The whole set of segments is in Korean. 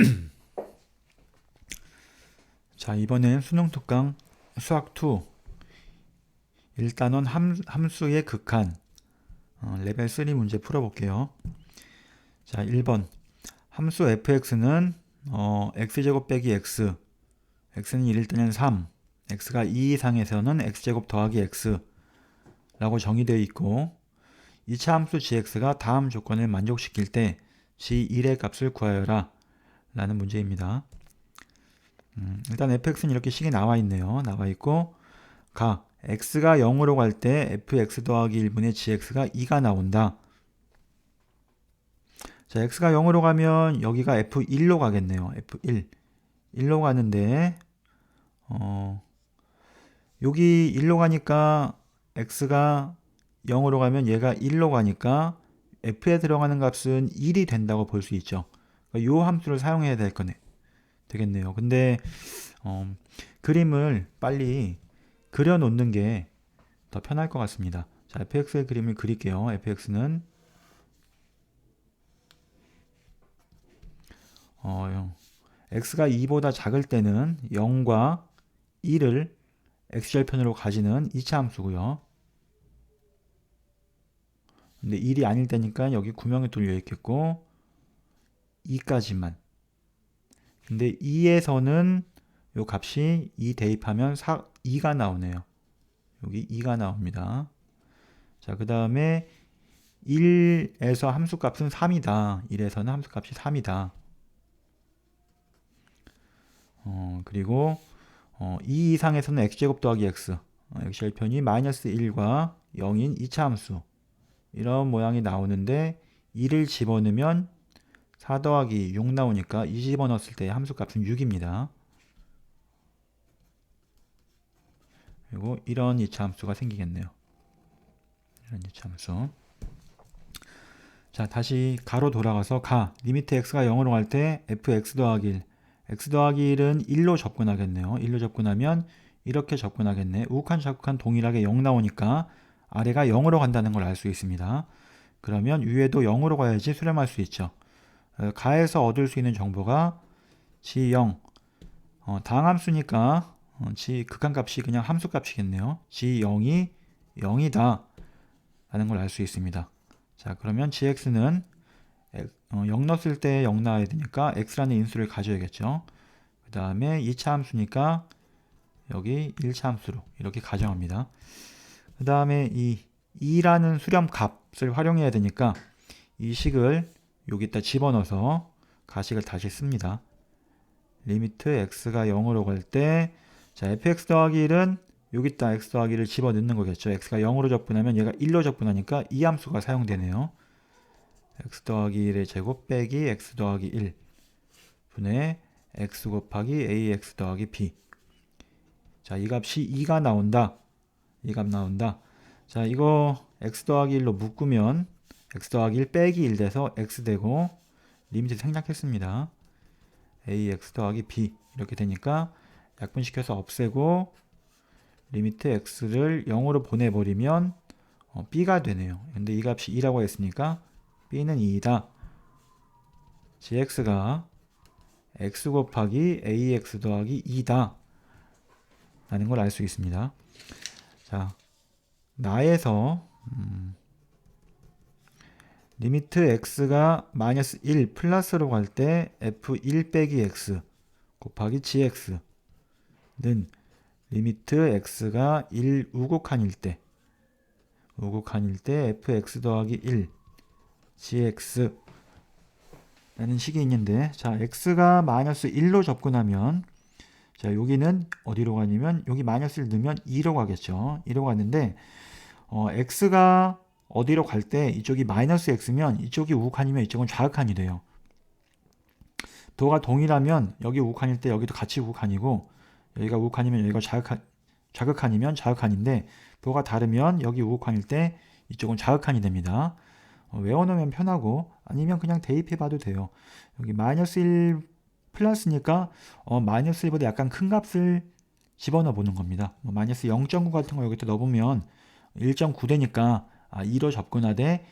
자, 이번엔 수능 특강 수학 2 일단원 함, 함수의 극한 어, 레벨 3 문제 풀어볼게요. 자, 1번. 함수 fx는 어, x제곱 빼기 x. x는 1일 때는 3 x가 2 이상에서는 x제곱 더하기 x 라고 정의되어 있고 2차 함수 gx가 다음 조건을 만족시킬 때 g1의 값을 구하여라 라는 문제입니다. 음, 일단 fx는 이렇게 식이 나와 있네요. 나와 있고 가 x가 0으로 갈 때 fx 더하기 1분의 gx가 2가 나온다. 자, x가 0으로 가면 여기가 f1로 가겠네요. f1. 1로 가는데 어 여기 1로 가니까 x가 0으로 가면 얘가 1로 가니까 f에 들어가는 값은 1이 된다고 볼 수 있죠. 그러니까 요 함수를 사용해야 될 거네. 되겠네요. 근데 어, 그림을 빨리 그려 놓는 게 더 편할 것 같습니다. 자, fx의 그림을 그릴게요. fx는 어, x가 2보다 작을 때는 0과 1을 x절편으로 가지는 2차 함수고요. 근데 1이 아닐 때니까 여기 구명이 뚫려 있겠고 2까지만 근데 2에서는 요 값이 2 대입하면 4, 2가 나오네요. 여기 2가 나옵니다. 자, 그 다음에 1에서 함수값은 3이다. 1에서는 함수값이 3이다. 어, 그리고 어, 2 이상에서는 x제곱 더하기 x 어, x절편이 마이너스 1과 0인 2차 함수 이런 모양이 나오는데 2를 집어넣으면 4 더하기 6 나오니까 2 집어넣었을 때 함수값은 6입니다. 그리고 이런 2차 함수가 생기겠네요. 이런 2차 함수. 자, 다시 가로 돌아가서 가 리미트 x가 0으로 갈 때 fx 더하기 1 x 더하기 1은 1로 접근하겠네요. 1로 접근하면 이렇게 접근하겠네. 우극한 좌극한 동일하게 0 나오니까 아래가 0으로 간다는 걸 알 수 있습니다. 그러면 위에도 0으로 가야지 수렴할 수 있죠. 어, 가에서 얻을 수 있는 정보가 g0 어, 당함수니까 어, g 극한값이 그냥 함수값이겠네요. g0이 0이다 라는 걸 알 수 있습니다. 자 그러면 gx는 어, 0 넣었을 때 0 나와야 되니까 x라는 인수를 가져야겠죠. 그 다음에 2차 함수니까 여기 1차 함수로 이렇게 가정합니다. 그 다음에 이 2라는 수렴 값을 활용해야 되니까 이 식을 여기다 집어넣어서 가식을 다시 씁니다. 리미트 x가 0으로 갈 때 자, fx 더하기 1은 여기다 x 더하기 1을 집어넣는 거겠죠. x가 0으로 접근하면 얘가 1로 접근하니까 이 함수가 사용되네요. x 더하기 1의 제곱 빼기 x 더하기 1 분의 x 곱하기 ax 더하기 b 자, 이 값이 2가 나온다. 이 값 나온다. 자, 이거 x 더하기 1로 묶으면 x 더하기 1 빼기 1 돼서 x 되고 리미트 생략했습니다. ax 더하기 b 이렇게 되니까 약분시켜서 없애고 리미트 x를 0으로 보내버리면 어, b가 되네요. 근데 이 값이 2라고 했으니까 b는 2이다. gx가 x 곱하기 ax 더하기 2다. 라는 걸 알 수 있습니다. 자, 나에서 음, 리미트 x가 마이너스 1 플러스로 갈 때 f1 빼기 x 곱하기 gx는 리미트 x가 1 우극한일 때 우극한일 때 fx 더하기 1 gx 라는 식이 있는데 자 x가 마이너스 1로 접근하면 자 여기는 어디로 가냐면 여기 마이너스를 넣으면 2로 가겠죠. 2로 갔는데 어, x가 어디로 갈 때 이쪽이 마이너스 x면 이쪽이 우극한이면 이쪽은 좌극한이 돼요 도가 동일하면 여기 우극한일 때 여기도 같이 우극한이고 여기가 우극한이면 여기가 좌극한, 좌극한이면 좌극한인데 도가 다르면 여기 우극한일 때 이쪽은 좌극한이 됩니다 어, 외워놓으면 편하고 아니면 그냥 대입해 봐도 돼요. 여기 마이너스 1 플러스니까 어, 마이너스 1보다 약간 큰 값을 집어넣어 보는 겁니다. 뭐 마이너스 0.9 같은 거 여기다 넣어보면 1.9 되니까 아, 2로 접근하되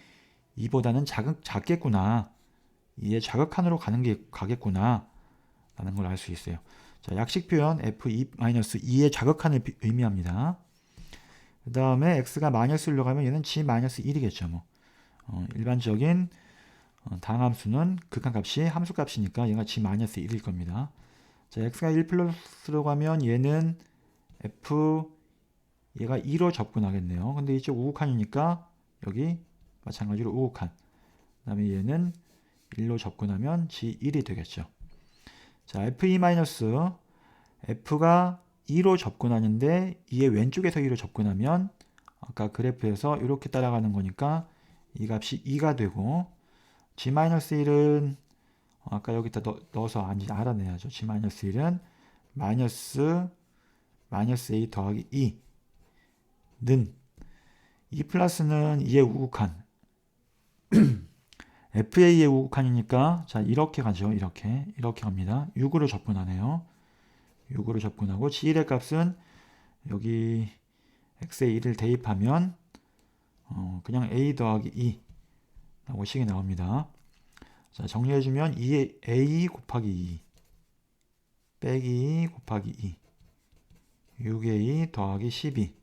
2보다는 작은, 작겠구나. 2의 자극한으로 가는 게 가겠구나. 라는 걸 알 수 있어요. 자, 약식 표현 f2-2의 자극한을 비- 의미합니다. 그 다음에 x가 마이너스 1로 가면 얘는 g-1이겠죠. 뭐. 어, 일반적인 어, 당함수는 극한값이 함수값이니까 얘가 g-1일 겁니다. 자, x가 1 플러스로 가면 얘는 f 얘가 2로 접근하겠네요. 근데 이쪽 우극한이니까 여기 마찬가지로 우극한. 그 다음에 얘는 1로 접근하면 g1이 되겠죠. 자, f2 마이너스 f가 2로 접근하는데 이의 왼쪽에서 2로 접근하면 아까 그래프에서 이렇게 따라가는 거니까 이 값이 2가 되고 g-1은 아까 여기다 넣, 넣어서 안- 알아내야죠. g-1은 마이너스 마이너스 a 더하기 2 는2 플러스는 2의 우극한 FA의 우극한이니까 자 이렇게 가죠. 이렇게 이렇게 갑니다. 6으로 접근하네요. 6으로 접근하고 G1의 값은 여기 X에 1을 대입하면 어, 그냥 A 더하기 2 라고 식이 나옵니다. 자 정리해주면 2의 A 곱하기 2 빼기 2 곱하기 2 6A 더하기 12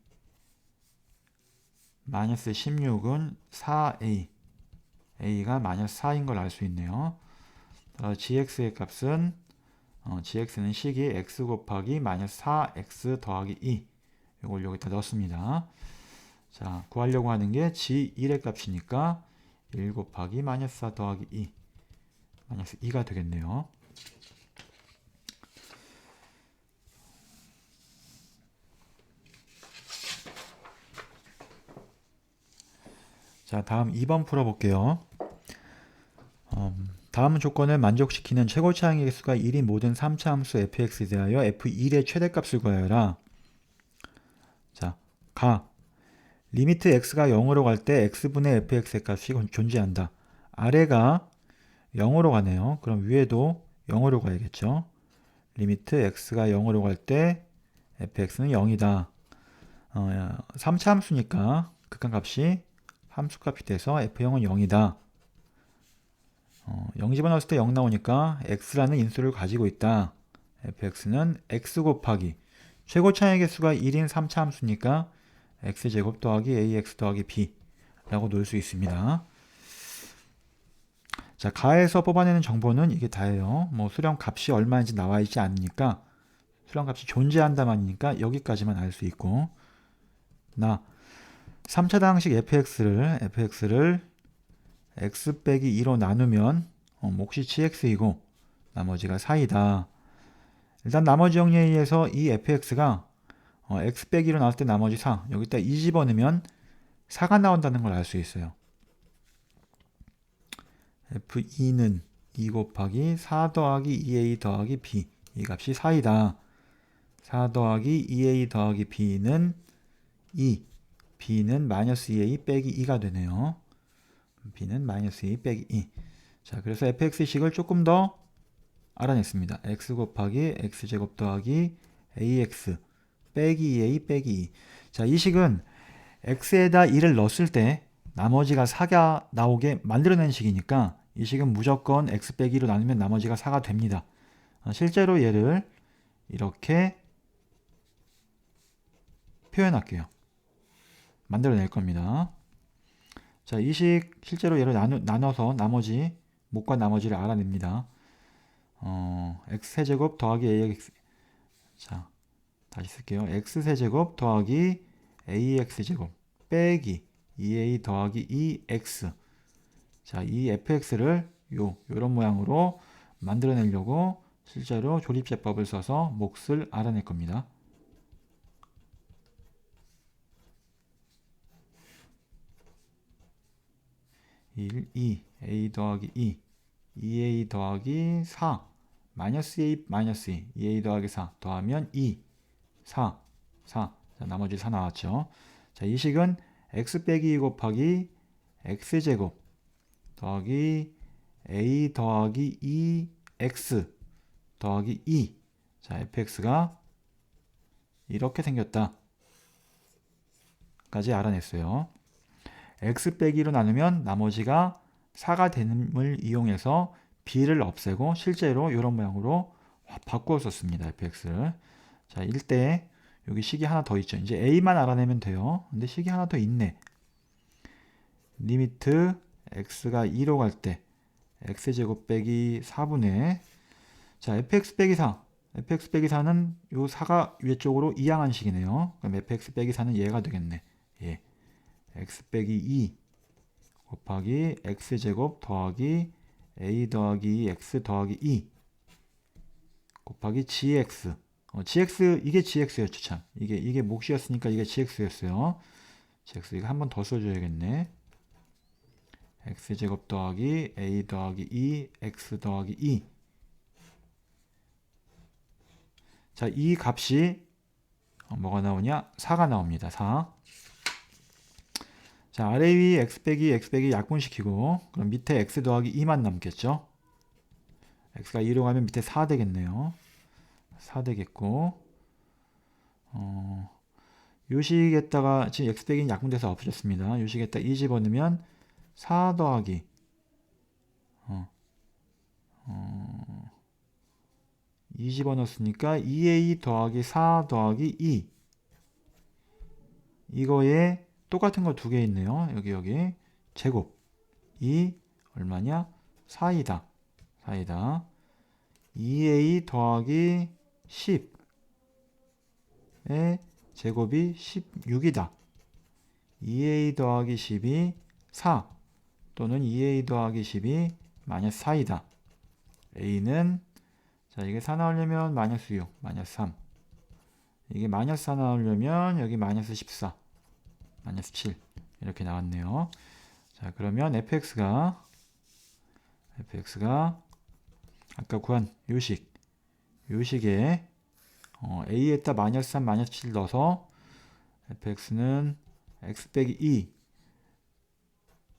마이너스 16은 4A a가 마이너스 4인 걸 알 수 있네요. 어, gx의 값은 어, gx는 식이 x 곱하기 마이너스 4x 더하기 2 이걸 여기다 넣습니다. 자 구하려고 하는 게 g1의 값이니까 1 곱하기 마이너스 4 더하기 2 마이너스 2가 되겠네요. 자, 다음 2번 풀어볼게요. 음, 다음 조건을 만족시키는 최고 차항의 개수가 1인 모든 3차 함수 fx에 대하여 f1의 최대값을 구하여라. 자, 가. 리미트 x가 0으로 갈 때 x분의 fx의 값이 존재한다. 아래가 0으로 가네요. 그럼 위에도 0으로 가야겠죠. 리미트 x가 0으로 갈 때 fx는 0이다. 어, 3차 함수니까 극한값이 함수값이 돼서 f0은 0이다. 어, 0 집어넣었을 때 0 나오니까 x라는 인수를 가지고 있다. fx는 x 곱하기 최고 차의 개수가 1인 3차 함수니까 x제곱 더하기 ax 더하기 b 라고 놓을 수 있습니다. 자, 가에서 뽑아내는 정보는 이게 다예요. 뭐 수렴 값이 얼마인지 나와 있지 않으니까 수렴 값이 존재한다만이니까 여기까지만 알 수 있고 나 3차 당식 fx를 fx를 x 빼기 2로 나누면 어, 몫이 gx이고 나머지가 4이다. 일단 나머지 정리에 의해서 이 fx가 어, x 빼기 2로 나올 때 나머지 4 여기다 2 집어넣으면 4가 나온다는 걸 알 수 있어요. f2는 2 곱하기 4 더하기 2a 더하기 b 이 값이 4이다. 4 더하기 2a 더하기 b는 2 b는 마이너스 2a 빼기 2가 되네요. b는 마이너스 2 빼기 2. 자, 그래서 fx식을 조금 더 알아냈습니다. x 곱하기 x제곱 더하기 ax 빼기 2a 빼기 2. 자, 이 식은 x에다 2를 넣었을 때 나머지가 4가 나오게 만들어낸 식이니까 이 식은 무조건 x 빼기 2로 나누면 나머지가 4가 됩니다. 어, 실제로 얘를 이렇게 표현할게요. 만들어낼 겁니다. 자, 이식 실제로 얘를 나누, 나눠 서 나머지 목과 나머지를 알아냅니다. 어, x세제곱 더하기 ax 자, 다시 쓸게요. x세제곱 더하기 ax제곱 빼기 2a 더하기 2x 자, 이 fx를 요 요런 모양으로 만들어내려고 실제로 조립제법을 써서 몫을 알아낼 겁니다. 1, 2, a 더하기 2, 2a 더하기 4, 마이너스 a 마이너스 2, 2a 더하기 4 더하면 2, 4, 4. 자, 나머지 4 나왔죠. 자, 이 식은 x 빼기 2 곱하기 x제곱 더하기 a 더하기 2x 더하기 2. 자, fx가 이렇게 생겼다. 까지 알아냈어요. X 빼기로 나누면 나머지가 4가 됨을 이용해서 b를 없애고 실제로 이런 모양으로 바- 바꾸어 썼습니다. fx를. 자, 1대 여기 식이 하나 더 있죠. 이제 a만 알아내면 돼요. 근데 식이 하나 더 있네. 리미트 x가 2로 갈 때 x제곱 빼기 4분의 자, fx 빼기 4. fx 빼기 4는 요 4가 위에 쪽으로 이항한 식이네요. 그럼 fx 빼기 4는 얘가 되겠네. 예. X 빼기 2 곱하기 x제곱 더하기 a 더하기 x 더하기 2 곱하기 gx 어, gx 이게 gx였죠 참 이게 이게 몫이었으니까 이게 gx였어요 gx 이거 한 번 더 써줘야겠네 x제곱 더하기 a 더하기 2 x 더하기 2 자, 이 값이 어, 뭐가 나오냐? 4가 나옵니다. 4. 자, 아래 위 x 빼기 x 빼기 약분시키고 그럼 밑에 x 더하기 2만 남겠죠? x가 2로 가면 밑에 4 되겠네요. 4 되겠고 어, 요식에다가 지금 x 빼기는 약분돼서 없어졌습니다. 요식에다 2 집어넣으면 4 더하기 어, 어, 2 집어넣었으니까 2a 더하기 4 더하기 2 이거에 똑같은 거 두 개 있네요. 여기 여기 제곱 2 얼마냐? 4이다. 4이다. 2a 더하기 10의 제곱이 16이다. 2a 더하기 10이 4 또는 2a 더하기 10이 마이너스 4이다. a는 자 이게 4 나오려면 마이너스 6, 마이너스 3 이게 마이너스 4 나오려면 여기 마이너스 14 마이너스 7 이렇게 나왔네요. 자 그러면 fx가 fx가 아까 구한 요식 요식에 어, a에다 마이너스 3 마이너스 7 넣어서 fx는 x 빼기 2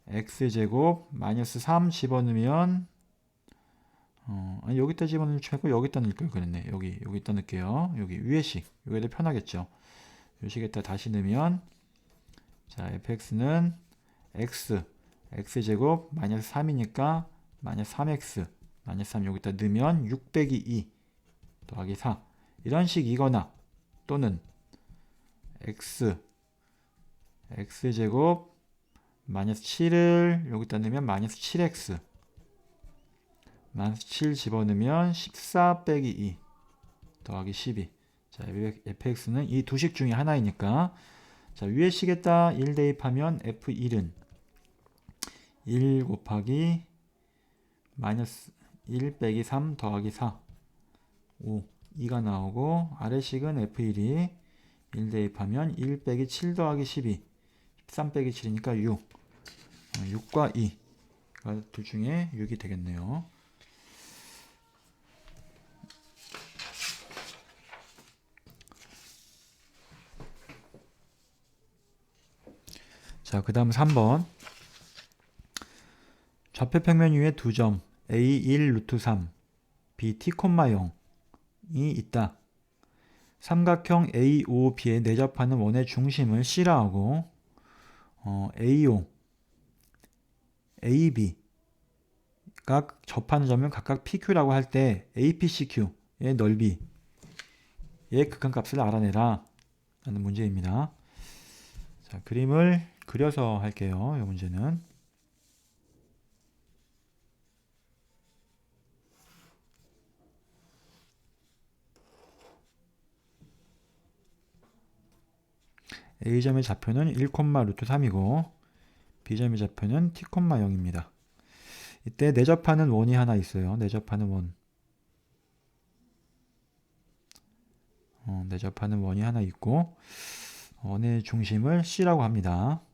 x제곱 마이너스 3 집어넣으면 어, 아니 여기다 집어넣을 최고 여기다 넣을 걸 그랬네. 여기 여기다 넣을게요. 여기 위에식. 여기에 더 편하겠죠? 요식에다 다시 넣으면 자 fx는 x x제곱 마이너스 3이니까 마이너스 3x 마이너스 3 여기다 넣으면 6 빼기 2 더하기 4 이런 식이거나 또는 x x제곱 마이너스 7을 여기다 넣으면 마이너스 7x 마이너스 7 집어넣으면 14 빼기 2 더하기 12 자, fx는 이 두 식 중에 하나이니까 자, 위에 식에다 1 대입하면 f1은 1 곱하기 마이너스 1 빼기 3 더하기 4 5 2가 나오고 아래 식은 f1이 1 대입하면 1 빼기 7 더하기 12 13 빼기 7이니까 6 어, 6과 2가 둘 중에 6이 되겠네요. 자, 그 다음 3번. 좌표 평면 위에 두 점 A1 루트 3, B T, 0이 있다. 삼각형 AOB에 내접하는 원의 중심을 C라 하고 어, AO, AB가 접하는 점을 각각 PQ라고 할 때 APCQ의 넓이의 극한값을 알아내라 라는 문제입니다. 자, 그림을 그려서 할게요. 이 문제는 A점의 좌표는 1, 루트 3이고 B점의 좌표는 T, 0입니다. 이때 내접하는 원이 하나 있어요. 내접하는 원. 어, 내접하는 원이 하나 있고 원의 중심을 C라고 합니다.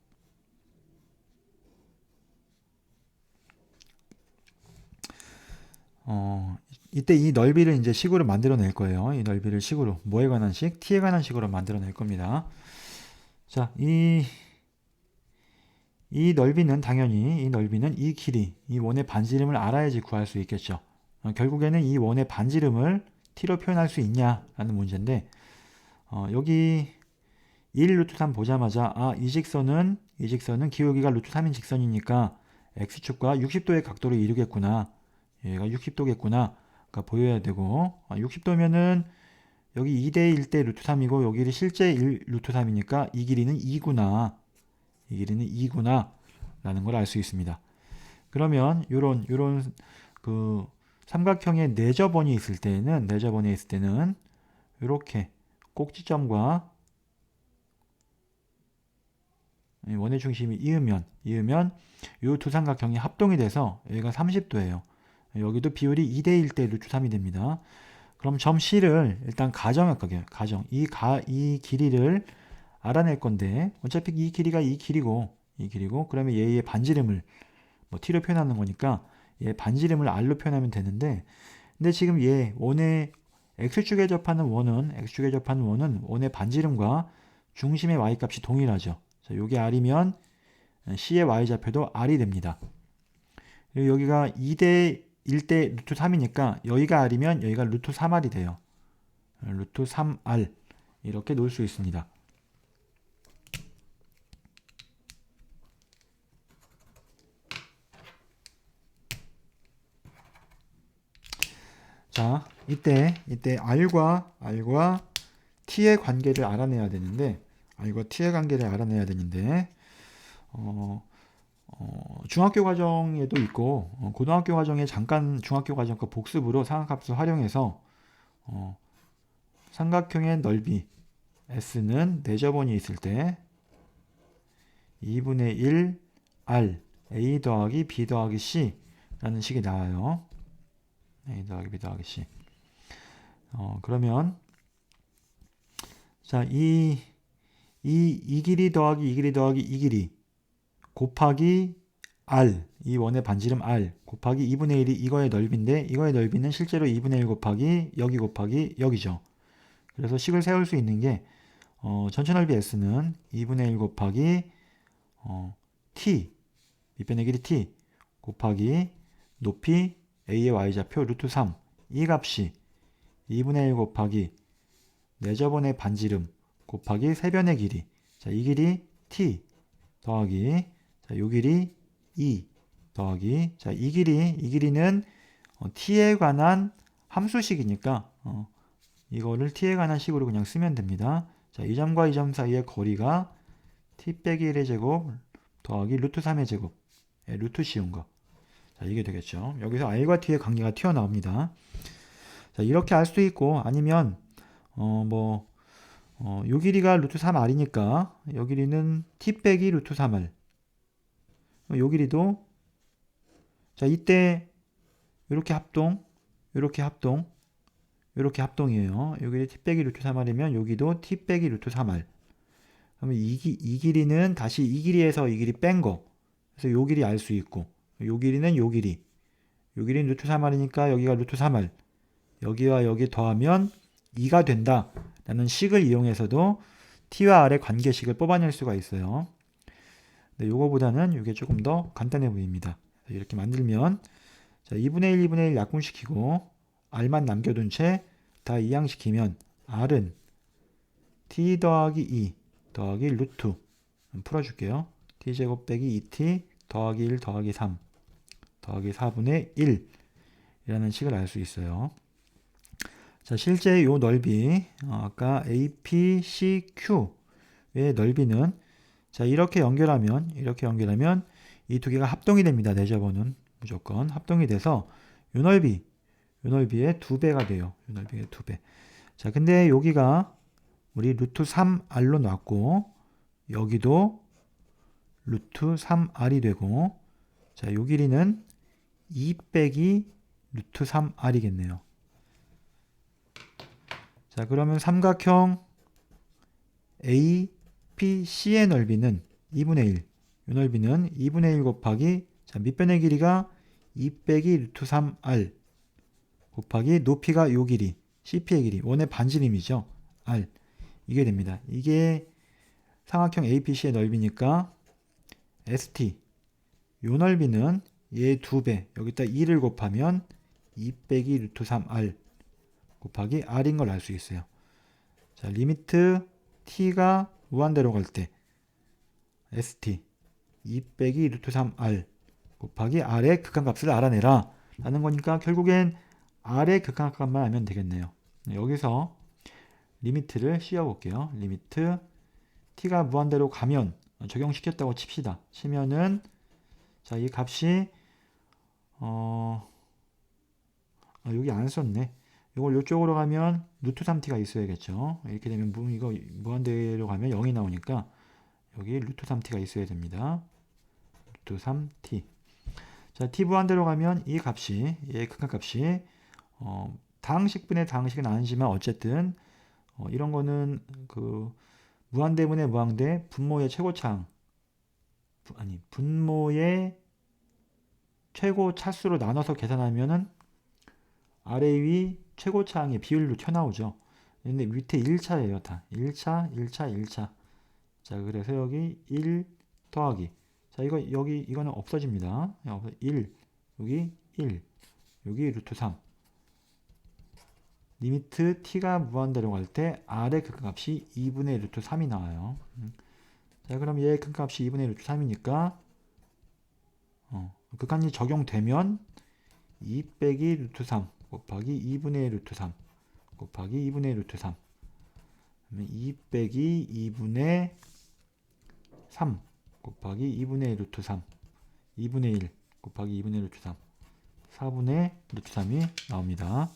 어, 이때 이 넓이를 이제 식으로 만들어낼 거예요. 이 넓이를 식으로 뭐에 관한 식? t에 관한 식으로 만들어낼 겁니다. 자, 이, 이 넓이는 당연히 이 넓이는 이 길이, 이 원의 반지름을 알아야지 구할 수 있겠죠. 어, 결국에는 이 원의 반지름을 t로 표현할 수 있냐라는 문제인데 어, 여기 1 루트 3 보자마자 아, 이 직선은 이 직선은 기울기가 루트 3인 직선이니까 x축과 60도의 각도를 이루겠구나. 얘가 60도겠구나. 보여야 되고 60도면은 여기 2대 1대 루트 3이고 여기 실제 1 루트 3이니까 이 길이는 2구나. 이 길이는 2구나 라는 걸 알 수 있습니다. 그러면 요런 요런 그 삼각형의 내저번이 있을 때는 내저번에 있을 때는 이렇게 꼭지점과 이 원의 중심이 이으면 이으면 이 두 삼각형이 합동이 돼서 여기가 30도예요. 여기도 비율이 2대 1 대 루트 3이 됩니다. 그럼 점 C를 일단 가정할 거예요. 가정. 이 가, 이 길이를 알아낼 건데, 어차피 이 길이가 이 길이고, 이 길이고, 그러면 얘의 반지름을 뭐 t로 표현하는 거니까 얘 반지름을 r로 표현하면 되는데, 근데 지금 얘 원의 x축에 접하는 원은 x축에 접하는 원은 원의 반지름과 중심의 y 값이 동일하죠. 자, 요게 r이면 c의 y 좌표도 r이 됩니다. 그리고 여기가 2대 1대 루트 3이니까 여기가 r이면 여기가 루트 3r이 돼요. 루트 3r 이렇게 놓을 수 있습니다. 자, 이때 이때 r과 r과 t의 관계를 알아내야 되는데 r과 t의 관계를 알아내야 되는데 어, 어, 중학교 과정에도 있고 어, 고등학교 과정에 잠깐 중학교 과정 거 복습으로 상학합수 활용해서 어, 삼각형의 넓이 s는 내저번이 있을 때 2분의 1 r a 더하기 b 더하기 c 라는 식이 나와요. a 더하기 b 더하기 c 어, 그러면 자, 이, 이, 이 길이 더하기 이 길이 더하기 이 길이 곱하기 r 이 원의 반지름 r 곱하기 2분의 1이 이거의 넓이인데 이거의 넓이는 실제로 2분의 1 곱하기 여기 곱하기 여기죠. 그래서 식을 세울 수 있는 게 어, 전체 넓이 s는 2분의 1 곱하기 어, t 밑변의 길이 t 곱하기 높이 a의 y좌표 루트 3 이 값이 2분의 1 곱하기 내저번의 반지름 곱하기 세변의 길이 자, 이 길이 t 더하기 자, 요 길이 2 더하기 자, 이 길이 이 길이는 어, t에 관한 함수식이니까 어, 이거를 t에 관한 식으로 그냥 쓰면 됩니다. 자, 이 점과 이 점 사이의 거리가 t 빼기 1의 제곱 더하기 루트 3의 제곱 예, 루트 씌운 거. 자, 이게 되겠죠. 여기서 r과 t의 관계가 튀어나옵니다. 자, 이렇게 할 수도 있고 아니면 어, 뭐 어, 요 길이가 루트 3r이니까 요 길이는 t 빼기 루트 3r 요 길이도 자 이때 이렇게 합동 이렇게 합동 이렇게 합동이에요. 여기 t 빼기 루트 3r이면 여기도 t 빼기 루트 3r 그러면 이, 기, 이 길이는 다시 이 길이에서 이 길이 뺀 거. 그래서 요 길이 알 수 있고 요 길이는 요 길이 요 길이는 루트 3r이니까 여기가 루트 3r 여기와 여기 더하면 2가 된다 라는 식을 이용해서도 t와 r의 관계식을 뽑아낼 수가 있어요. 네, 요거보다는 이게 조금 더 간단해 보입니다. 이렇게 만들면 자, 2분의 1, 2분의 1 약분시키고 r만 남겨둔 채 다 이항시키면 r은 t 더하기 2 더하기 루트 풀어줄게요. t제곱 빼기 2t 더하기 1 더하기 3 더하기 4분의 1 이라는 식을 알 수 있어요. 자, 실제 요 넓이 어, 아까 APCQ의 넓이는 자, 이렇게 연결하면 이렇게 연결하면 이 두 개가 합동이 됩니다. 내접어는 무조건 합동이 돼서 요 넓이 요 넓이의 두 배가 돼요. 요 넓이의 두 배. 자, 근데 여기가 우리 루트 3r로 놨고 여기도 루트 3r이 되고 자, 요 길이는 2 빼기 루트 3r이겠네요. 자, 그러면 삼각형 APC의 넓이는 2분의 1. 이 넓이는 2분의 1 곱하기 자, 밑변의 길이가 2 빼기 루트 3R 곱하기 높이가 요 길이 CP의 길이 원의 반지름이죠. R 이게 됩니다. 이게 삼각형 APC의 넓이니까 ST 요 넓이는 얘 두 배 여기다 2를 곱하면 2 빼기 루트 3R 곱하기 r인 걸 알 수 있어요. 자, 리미트 t가 무한대로 갈 때 st 2 빼기 루트 3r 곱하기 r의 극한값을 알아내라 라는 거니까 결국엔 아래 극한값만 알면 되겠네요. 여기서 리미트를 씌워 볼게요. 리미트 t가 무한대로 가면 적용시켰다고 칩시다. 치면은 자, 이 값이 어 아, 여기 안 썼네. 이걸 이쪽으로 가면 루트 3t가 있어야겠죠. 이렇게 되면 무, 이거 무한대로 가면 0이 나오니까 여기 루트 3t가 있어야 됩니다. 루트 3t. 자, t 무한대로 가면 이 값이 얘 극한값이 어, 다항식분의 다항식은 아니지만 어쨌든 어, 이런 거는 그 무한대분의 무한대 분모의 최고차항 부- 아니 분모의 최고 차수로 나눠서 계산하면은 아래 위 최고차항의 비율로 튀어나오죠. 근데 밑에 1차예요 다 1차 1차 1차 자 그래서 여기 1 더하기 자 이거 여기 이거는 없어집니다 1 여기 1 여기 루트 3 리미트 t가 무한대로 갈 때 r의 극값이 2분의 루트 3이 나와요. 음. 자 그럼 얘의 극값이 2분의 루트 3이니까 어, 극한이 적용되면 2 빼기 루트 3 곱하기 2분의 루트 3 곱하기 2분의 루트 3 그러면 2 빼기 2분의 3 곱하기 2분의 루트 3 2분의 1 곱하기 2분의 루트 3 4분의 루트 3이 나옵니다.